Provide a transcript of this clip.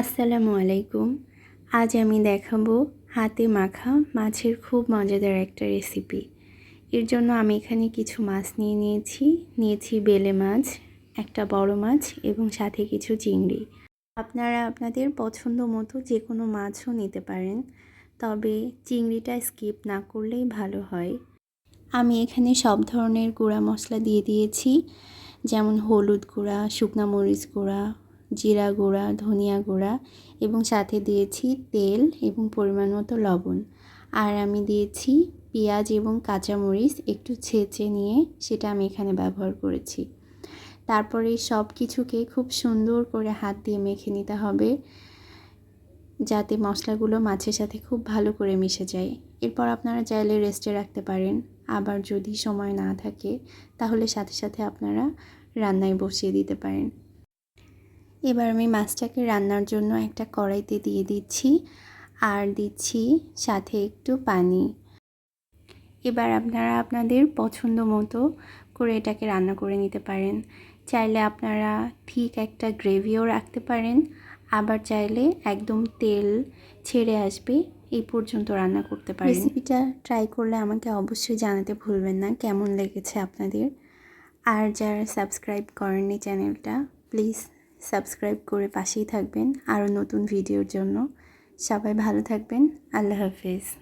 আসসালামু আলাইকুম। আজ আমি দেখাবো হাতে মাখা মাছের খুব মজাদার একটা রেসিপি এর জন্য আমি এখানে কিছু মাছ নিয়ে নিয়েছি। নিয়েছি বেলে মাছ, একটা বড় মাছ এবং সাথে কিছু চিংড়ি। আপনারা আপনাদের পছন্দ মতো যে কোনো মাছও নিতে পারেন, তবে চিংড়িটা স্কিপ না করলেই ভালো হয়। আমি এখানে সব ধরনের গুঁড়া মশলা দিয়ে দিয়েছি, যেমন হলুদ গুঁড়া, শুকনা মরিচ গুঁড়া জিরা গুঁড়া, ধনিয়া গুঁড়া এবং সাথে দিয়েছি তেল এবং পরিমাণ মতো লবণ। আর আমি দিয়েছি পেঁয়াজ এবং কাঁচামরিচ একটু ছেঁচে নিয়ে সেটা আমি এখানে ব্যবহার করেছি। তারপরে সব কিছুকে খুব সুন্দর করে হাত দিয়ে মেখে নিতে হবে যাতে মশলাগুলো মাছের সাথে খুব ভালো করে মিশে যায়। এরপর আপনারা চাইলে রেস্টে রাখতে পারেন। আবার যদি সময় না থাকে তাহলে সাথে সাথে আপনারা রান্নায় বসিয়ে দিতে পারেন। এবার আমি মাছটাকে রান্নার জন্য একটা কড়াইতে দিয়ে দিচ্ছি আর দিচ্ছি সাথে একটু পানি। এবার আপনারা আপনাদের পছন্দ মতো করে এটাকে রান্না করে নিতে পারেন। চাইলে আপনারা ঠিক একটা গ্রেভিও রাখতে পারেন, আবার চাইলে একদম তেল ছেড়ে আসবে এই পর্যন্ত রান্না করতে পারেন। রেসিপিটা ট্রাই করলে আমাকে অবশ্যই জানাতে ভুলবেন না, কেমন লেগেছে আপনাদের? আর যারা সাবস্ক্রাইব করেননি চ্যানেলটা, প্লিজ সাবস্ক্রাইব করে পাশেই থাকবেন আরও নতুন ভিডিওর জন্য। সবাই ভালো থাকবেন। আল্লাহ হাফিজ।